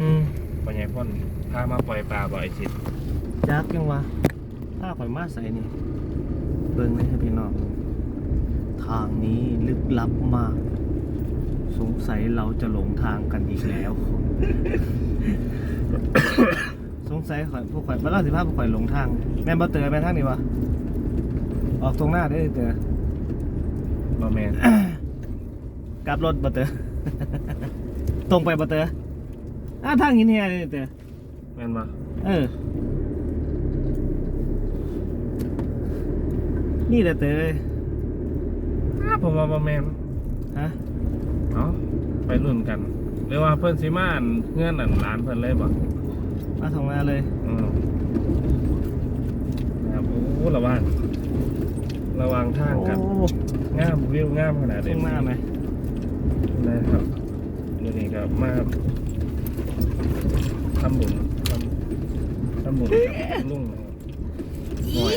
อืมพ่อใหญ่พ่นพามาปล่อยปลาบ่ไอชิดจักยังวะถ้าข่อยมาใส่นี่เบิ่งเลยให้พี่น้องทางนี้ลึกลับมาก สงสัยเราจะหลงทางกันอีกแล้ว สงสัยข่อยพวกข่อยมาเล่าสิภาพพวกข่อยหลงทาง แม่นบ่เตอแม่นทางนี้วะออกตรงหน้าได้อเตอ บ่แมนกลับรถบ่เตอ ตรงไปบ่เตอ อ่าทางหินเฮียนี่เตอแมนบ่เออ นี่แหละเตออ้าผมว่าบ่แมนฮะเอ้าไปรุ่นกันเรียกว่าเพิ่นสิมาอั่นเงื่อนอันร้านเพิ่นเลยบ่มาทำงานเลย อืมนะครับโอ้ระวังระวังทางกัน โอ้งามวิวงามขนาดตรงหน้าไหมนะครับเดี๋ยวนี้ก็มา ทำบุญทำทำบุญกับลุงนะครับห่วย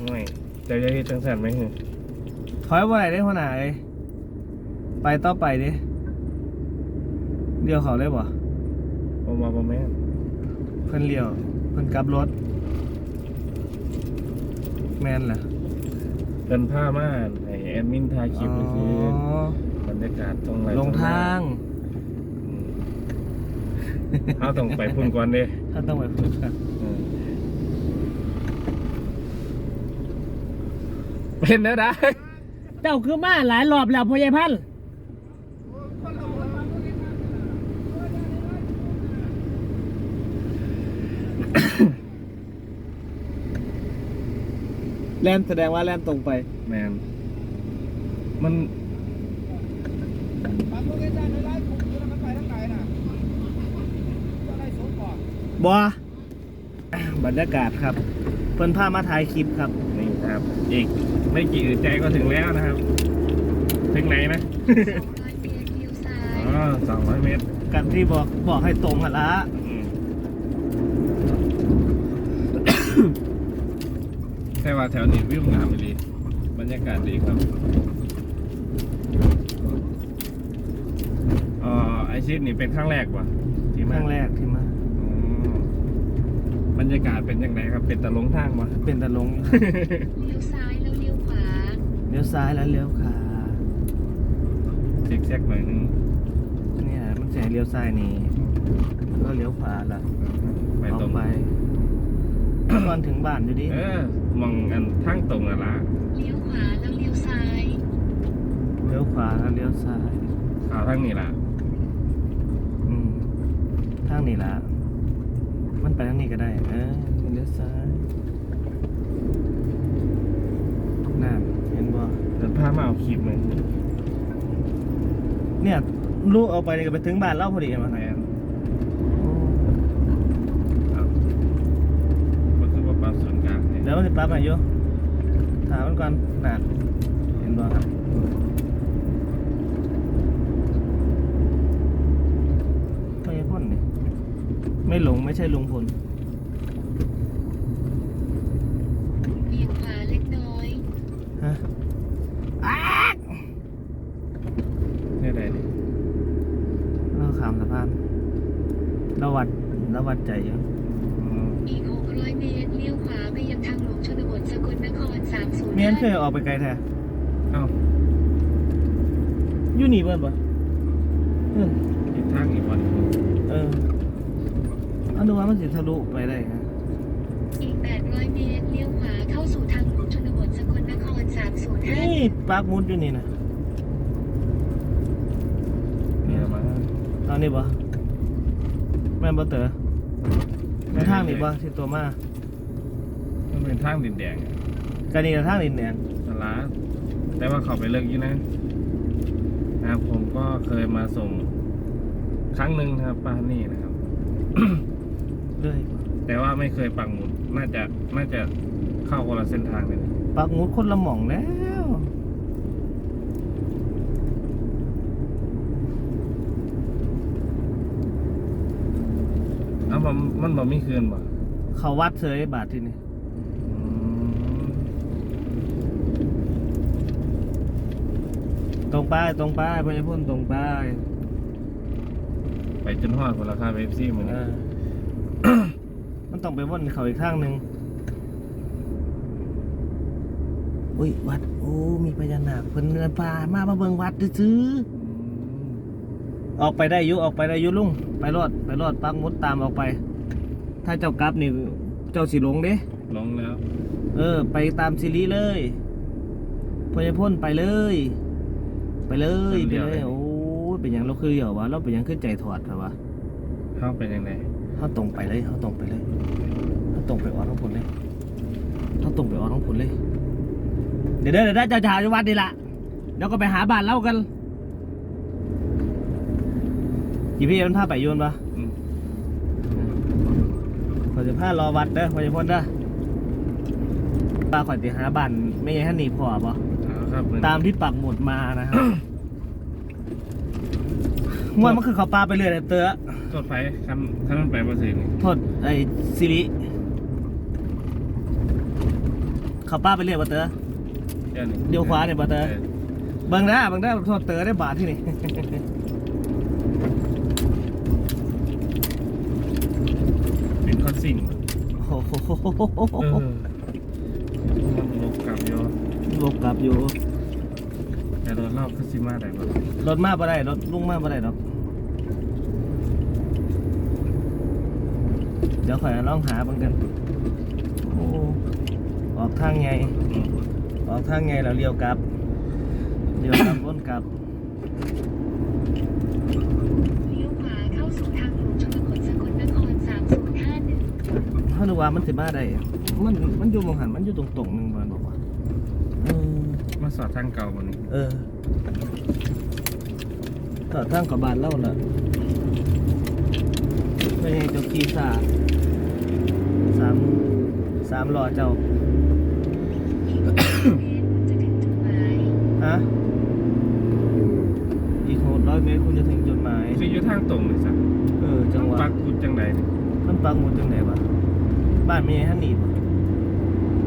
ห่วยแต่จะเฮ็ดจังสันไหมฮึถอยว่าไหนได้หัวหน้าเอ้ยไปต่อไปดิเลี้ยวเขาเลยบ่บ่มาบ่แม่นเพิ่นเลี้ยวเพิ่นกลับรถ แม่นล่ะเพิ่นพามาให้แอดมินถ่ายคลิปนี่คืออ๋อบรรยากาศตรงไหนลงทางอืม เอาต้องไปพุ่นก่อนเด้ถ้าต้องไปฝึกกันอืมเป็นแล้วได้เจ้าคือมาหลายรอบแล้วพ่อใหญ่พันธุ์แลนแสดงว่าแลนตรงไป แมนมัน บอบรรยากาศครับ เพิ่นพามาถ่ายคลิปครับ นี่ครับ อีกไม่กี่อึดใจก็ถึงแล้วนะครับ ถึงไหนนะ อ๋อสองร้อยเมตรกันที่บอกบอกให้ตรงกันละอืมแค่ว่าแถวนี้วิวงามดีบรรยากาศดีครับอ๋อไอชิดนี่เป็นครั้งแรกว่ะที่คมารั้งแรกที่มาอ๋อบ รรยากาศเป็นยังไงครับ เป็นตะลงทางวะเป็นตะลงเลี้ยวซ้ายแล้วเลี้ยวขวาเลี้ยวซ้ายแล้วเลี้ยวขวาซิกแซกหน่อยนึงเนี่ยมันจะให้เลี้ยวซ้ายนี่ก็เลี้ยวขวาละไปตรงออกไปก่อนถึงบ้านอยู่ดิเออมองอันทางตรงอะละเลี้ยวขวาแล้วเลี้ยวซ้ายเลี้ยวขวาแล้วเลี้ยวซ้ายข่าวทางนี้ล่ะอืมทางนี้ละมัน ไปทางนี้ก็ได้เออเลี้ยวซ้ายนั่นเห็นบ่เดินพามาเอาคลิปหนึ่งเนี่ยลูกเอาไปนี่ก็ไปถึงบ้านเล่าพอดีมาแมไงนเอามันคือว่าปรับส่วนกลางเนี่ยเดี๋ยวมันจะปรับให้อยู่ถามมันก่อนนั่นเห็นบ่ครับไม่ใช่พ่นนี่ ไม่หลงไม่ใช่ลุงพลเบี่ยงขวาเล็กน้อย ฮะเนี่ยไหนดิเราขามสะพานเราวัดเราวัดใจอยู่อ๋ออีก 600 เมตร เลี้ยวขวาไปยังทางหลวงชนบทสกลนครเมียนเคย305ออกไปไกลแท้เอ้าอยู่นี่เบิ่นบ่เอออีกทางอีกวันเออเอาดูว่ามันสิทะลุไปได้ฮะอีก 800 เมตรเลี้ยวขวาเข้าสู่ทางหลวงชนบทสกลนคร นี่305ปากมุดอยู่นี่นะเนี่ยมาตอนนี้บ่แม่นบ่เต๋อในทางนี่บ่ที่ตัวมามันเป็นทางดินแดงกันนี่ทางดินแดงสาระแต่ว่าเขาไปเลิกอยู่นะนะครับผมก็เคยมาส่งครั้งหนึ่งนะครับป้านี่นะครับ เลยแต่ว่าไม่เคยปักหมุดน่าจะน่าจะเข้าคนละเส้นทางเลยนะปากมุดคนละหม่องแล้ว เอ้ามันมันบอกไม่คืนบ่เขาวัดเสยบาทที่นี่อืมตรงไปตรงไปพญาพุ่นตรงไปไปจนฮอดคนละค่าเอฟซีเหมือนเออ มันต้องไปว่นเขาอีกข้างหนึ่งอุ้ยวัด โอ้ มีพญานาคเพิ่นเดินป่ามามาเบิ่งวัดซื้อๆออกไปได้อยุออกไปได้อยุลุงไปรอดไปรอดปักหมุดตามออกไป ถ้าเจ้ากลับนี่เจ้าสิหลงเด้ลงแล้ว เออ ไปตามซีรีส์เลยพญาพ่นไปเลย ไปเลยไปเลยโอ้ยเป็นหยังเราคือเหรอวะเราเป็นหยังขึ้นใจถอดเหรอวะเข้าเป็นยังไง เขาตรงไปเลยเขาตรงไปเลยเขาตรงไปออกท้องผลเลยเขาตรงไปออกท้องผลเลย เดี๋ยวเด้อเดี๋ยวได้เจ้าชาวจังหวัดนี่ละเดี๋ยวก็ไปหาบ้านเล่ากันกี่พี่มันพาไปยนปะขอจะพารอวัดเด้อขอจะพ้นเด้อปลาขอจะหาบ้านไม่ใช่ท่านหนีพอปะตามที่ปักหมุดมานะครับมวยมันคือเขาปลาไปเรื่อยเลยเตอ ทษไฟคันคันมันไปมาสินี่โทษไอ้ซิริเขาปลาไปเรื่อยบ่เตอเดี๋ยวนี้เดี๋ยวขวาเนี่ยบ่เตอออเบิ่งได้เบิ่งได้โทษเตอได้บาทที่นี่เป็นคอนสิ่งโอ้โหเออมันลบกลับโยลบกลับอยู่แต่รถรอบคาซิมาได้บ่รถมาบ่ได้รถลุงมาบ่ได้ดอก เดี๋ยวข่อยลองหาเบิ่งกันโอ้ออกทางไงอืมออกทางไงแล้วเลี้ยวกลับเลี้ยวกลับวนกลับเลี้ยวขวาเข้าสู่ทางหลวงชนบทสกลนคร3051ถ้าดูว่ามันสิมาได้อะมันมันอยู่มองหันมันอยู่ตรงๆหนึงมันบอกว่าเออมาสอดทางเก่าวันนี้เออก็ทางกับบานเล่าละไม่ใช่เจ้ากีซ่าสามสามล้อเจ้าอีก600เมตรจะถึงจุดหมายฮะอีกหกร้อยเมตรคุณจะถึงจุดหมายคืออยู่ทางตรงเลยสักเออ จังหวะปักกุดจังไดนี่มันปังหมดจังไหนวะบ้านมีฮันนี่ปะ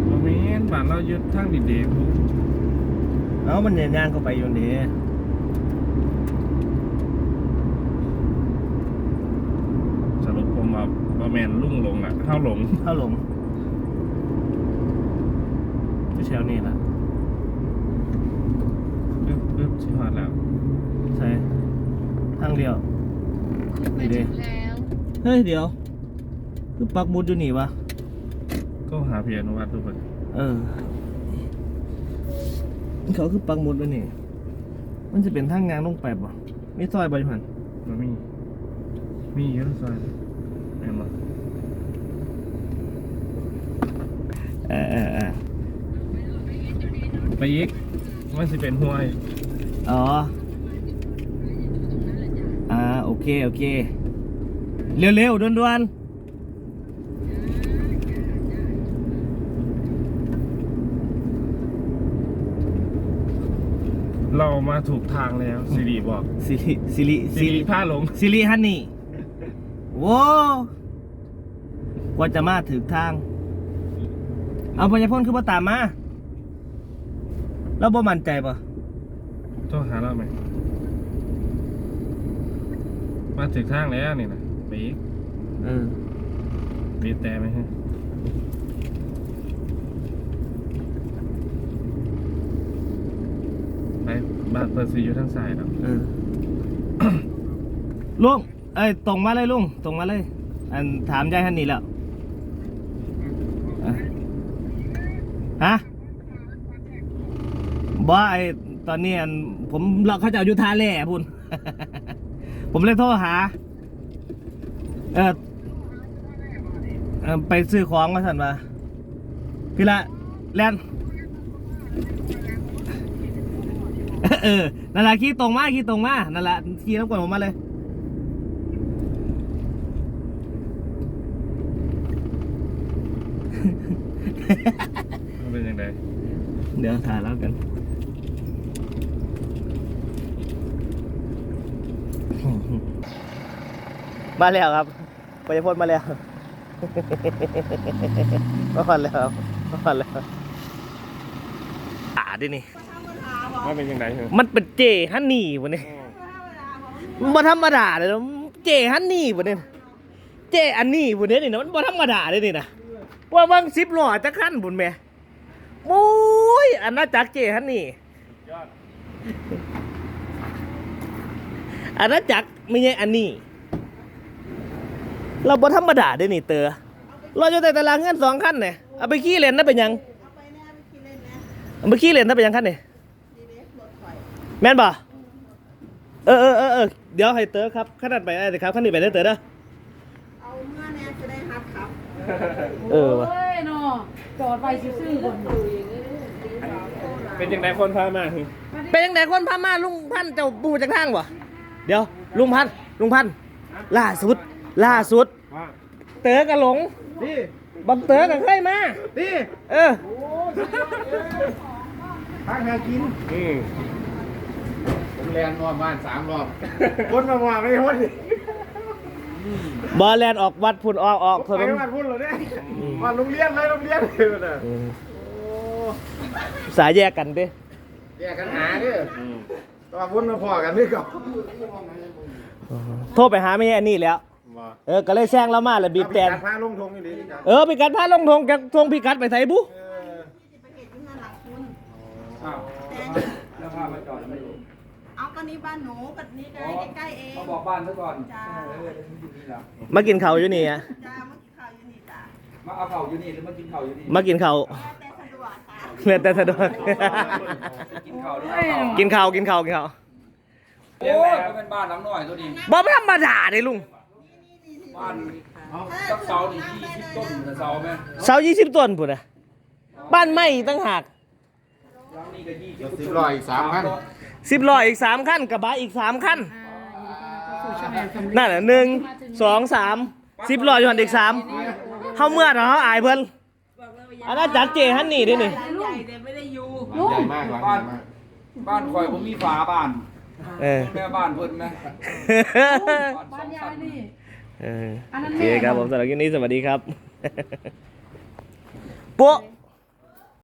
บ่แม่นบ้านเราอยู่ทางดินเดพุเอ้ามันเนี่ยย่างเข้าไปอยู่นี่ สรุปผมว่าบ่ แม่นลุ่งหลงอะเฮาหลงเข้าหลงอยู่แถวนี้ล่ะปึ๊บปึ๊บสิฮอดแล้วใช่ทางเดียว คุณมาถึงแล้ว เฮ้ยเดี๋ยว คือปักหมุดอยู่นี่วะก็หาเพียรวัดทุกคนเออ เขาคือปักหมุดไว้นี่ มันจะเป็นทางงานลงไปบ่ไม่ซอยบ่อยู่หันบ่มี มีเยอะซอย แม่นบ่เออเออเออไปอีกมันสิเป็นห้วยอ๋อ อ่า โอเค โอเค เร็วๆด่วนเรามาถูกทางแล้วสิริบอกๆซิริซิริสิริริพาหลงซิริฮันนี่ โว้กว่าจะมาถึงทาง เอาพญาพ่นคือมาตามมา แล้วบ่มั่นใจปะโทรหาเราไหม มาถึงทางแล้วนี่นะไปอีกเออบีบแต่ไหมฮะไปบ้านเปิดซีอยู่ทางซ้ายแล้วเออลุง เอ้ยตรงมาเลยลุงตรงมาเลย อันถามยายฮันนี่แล้วฮะบ่ไอตอนนี้อันผมเราเขาจะเอาอยุทาแล่พุ่น ผมเลยโทรหา เออเออไปซื้อของมาสั่นมาพี่ละแลนเออนั่นแหละขี่ตรงมาขี่ตรงมานั่นแหละขี่น้ำกวนผมมาเลย มันเป็นยังไง เดี๋ยวถ่ายแล้วกันมาแล้วครับปยพจน์มาแล้วมาก่อนแล้วมาก่อนแล้วตาดินี่ว่าเป็นยังไงเหรอมันเป็นเจฮันนี่วันนี้มันบ่ธรรมดาเลยนะเจเจฮันนี่บ่เนี่ยเจอันนี้บ่เนี่ยนี่นะมันบ่ธรรมดาเลยนี่นะว่าเบิ่งสิบล้อจะขั้นบุญแม่โอ้ ยอันน่าจักรเจฮันนี่ยอดอันน่าจักรไม่ใช่อันนี้ เราบ่ธรรมดาเด้นี่เตอเราอยู่แต่ตารางเงินสองคันเนี่ยเอาไปขี่เล่นนะเป็นหยังเอาไปขี่เล่นนะเป็นหยังคันเนี่ยแม่นบ่เออเออเออเออเดี๋ยวให้เตอครับขนาดไปได้ครับคันนี้ไปได้เตอเด้อเอาเมื่อแน่จะได้ฮับครับ เออว่ะโอ้ยเนาะจอดไปซื่อๆบน เป็นยังไงคนพามาเป็นยังไงคนพามาลุงพันธุ์เจ้าปูจากทางบ่เดี๋ยวลุงพันธุ์ลุงพันธุ์ล่าสุด ล่าสุด ว่าเต๋อกับหลงนี่บักเต๋อกับเคยมานี่เออทางหากิน อืมผมแลนรอบบ้านสามรอบ คนมาว่าไม่พ้นดิบอลแลนด์ออกวัดพุ่นออกออกถไปนนบ้านพุ่นเหรอเนี่ยมาโรงเรียนเลยโรงเรียนเลยนะอืม สายแยกกันเด้แยกกันหาเด้อตัวพุ่นมาพอกันนี่ก่อนโทรไปหาไม่ใช่อันนี้แล้วมาเออก็เลยแซงเรามาแล้วบีบแตนการพาลงทงอยู่ดีกันเออพิกัดพาลงทงจากทงพิกัดไปไสบุเออไปเห็นที่งานหลังคุณอ้าวแต่แล้วพามาจอดไม่อยู่เอาก็นี้บ้านหนูกับนี้ใกล้ใกล้ๆเองเขาบอกบ้านซะก่อนจ้าเออเดี๋ยวมันอยู่นี่แล้วมากินข้าวอยู่นี่อะจ้าเมื่อกี้ข่าวอยู่นี่จ้ามาเอาเข่าอยู่นี่หรือมากินเข่าอยู่นี่มากินข้าว แต่สะดวกค่ะเลือแต่สะดวกกินเข่าด้วยโอ้ยเนาะกินข้าวกินข้าวกินข้าวโอ้ยก็เป็นบ้านหลังน้อยตัวนี้บ่ธรรมดาเด้ลุงบ้านจักเสานี่ยี่สิบต้นแต่เสาไหมเสายี่สิบต้นพุ่นอะบ้านไม้ตั้งหากหลังนี้ก็ยี่สิบร้อยสามพันสิบล้ออีกสามขั้นกระบะอีกสามขั้นสู่ช่องแอนสำลีนั่นน่ะหนึ่งสองสามสิบล้ออยู่หันอีกสามเฮาเมื่อเนาะอายเพิ่นอันนั้นจัดเจฮันนี่เด้นี่ใหญ่เดี๋ยวไม่ ได้อยู่ใหญ่มากหลังใหญ่มากบ้านคอยผมมีฝาบ้านเออ แม่บ้านเพิ่นไหมบ้านยายนี่ เอออันนั้นโอแม่ เคครับผมสำหรับคลิปนี้สวัสดีครับ ปุ๊